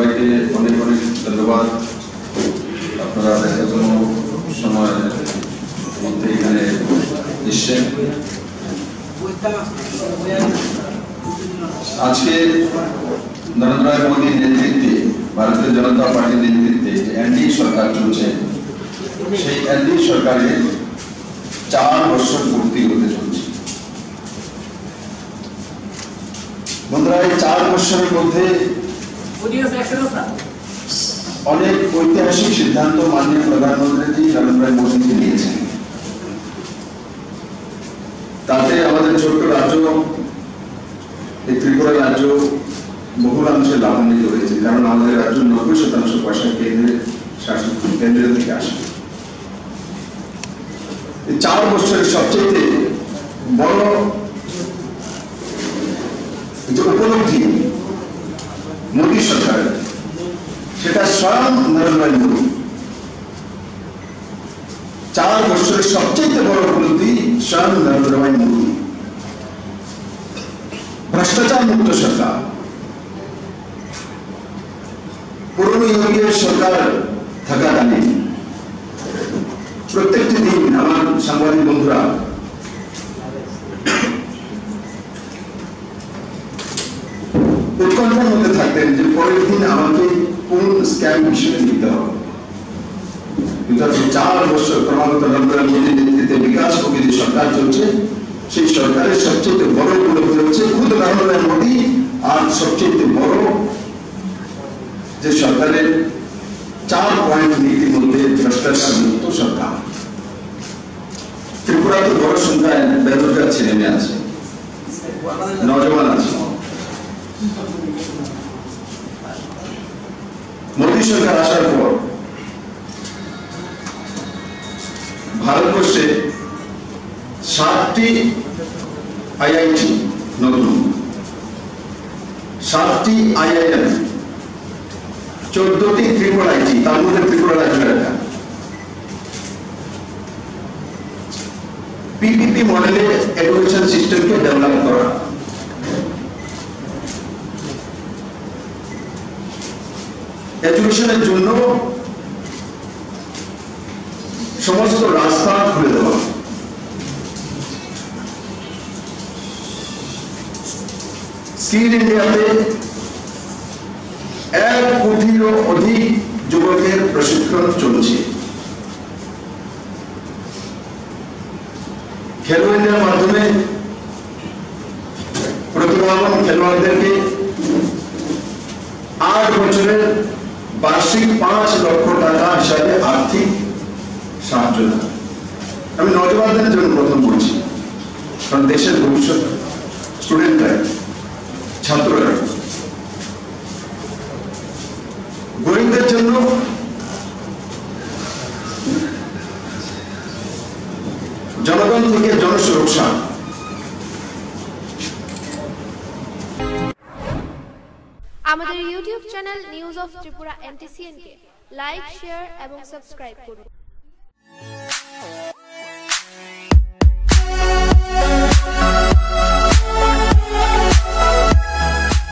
সবাইকে অনেক অনেক ধন্যবাদ। আপনারা ব্যস্ততম সময়ের মধ্যে এখানে এসছেন। আজকে নরেন্দ্র মোদীর নেতৃত্বে, ভারতীয় জনতা পার্টির নেতৃত্বে এনডি সরকার চলছে, সেই এনডি সরকারের চার বছর পূর্তি হতে চলছে। বন্ধুরা, এই চার বছরের মধ্যে অনেক ঐতিহাসিক সিদ্ধান্ত মাননীয় প্রধানমন্ত্রী নরেন্দ্র মোদীজি নিয়েছেন তাতে আমাদের ছোট্ট রাজ্য, এই ত্রিপুরা রাজ্য বহুলাংশে লাভান্বিত হয়েছে, কারণ আমাদের রাজ্য নব্বই শতাংশ পয়সা কেন্দ্রের শাসন কেন্দ্রের থেকে আসে। চার বছরের সবচেয়ে বড় যে উপলব্ধি মোদী সরকারের সেটা স্বয়ং নরেন্দ্র মোদী। চার বছরের সবচেয়ে বড় উপলব্ধি স্বয়ং নরেন্দ্র মোদী। ভ্রষ্টাচার মুক্ত সরকার। পুরনো ইউপিএ সরকার থাকাকালীন প্রত্যেকটি দিন আমার সাংবাদিক বন্ধুরা উৎকণ্ঠার মধ্যে থাকতেন যে পরের দিন আমাকে কোন স্ক্যাম বিষয়ে নিতে হবে। চার বছর ক্রমাগত নেতৃত্বে বিকাশ প্রকৃতি সরকার চলছে, সেই সরকারের সবচেয়ে বড় উপলব্ধি হচ্ছে খুদ মোদী আর সবচেয়ে বড় যে সরকারের চার পয়েন্ট নীতির মধ্যে ভ্রষ্টাচার মুক্ত সরকার। ত্রিপুরাতে বড় সংখ্যায় বেরোজগার ছেলে মেয়ে আছে, নজওয়ান আছে। মোদী সরকার আসার পর ভারতবর্ষে সাতটি আইআইটি নতুন। সাতটি আইআইএম, চোদ্দটি ত্রিপুরা আইটি, তার মধ্যে ত্রিপুরা রাজ্যের একটা। পিপিপি মডেলে এডুকেশন সিস্টেমকে ডেভেলপ করা। এডুকেশনের জন্য সমস্ত রাস্তা খুলে দেওয়া। স্কিল ইন্ডিয়াতে এক কোটিরও অধিক যুবকের প্রশিক্ষণ চলছে। খেলো ইন্ডিয়ার মাধ্যমে প্রতিভাবান খেলোয়াড়দেরকে আট বছরের বার্ষিক পাঁচ লক্ষ টাকা হিসাবে আর্থিক সাহায্য আমি নজওয়ানদের জন্য প্রথম বলছি, কারণ দেশের ভবিষ্যৎ স্টুডেন্টরা ছাত্ররা গরিবদের জন্য জনগণ থেকে জনসুরক্ষা। আমাদের YouTube channel news of Tripura NTCN K like share এবং সাবস্ক্রাইব করুন।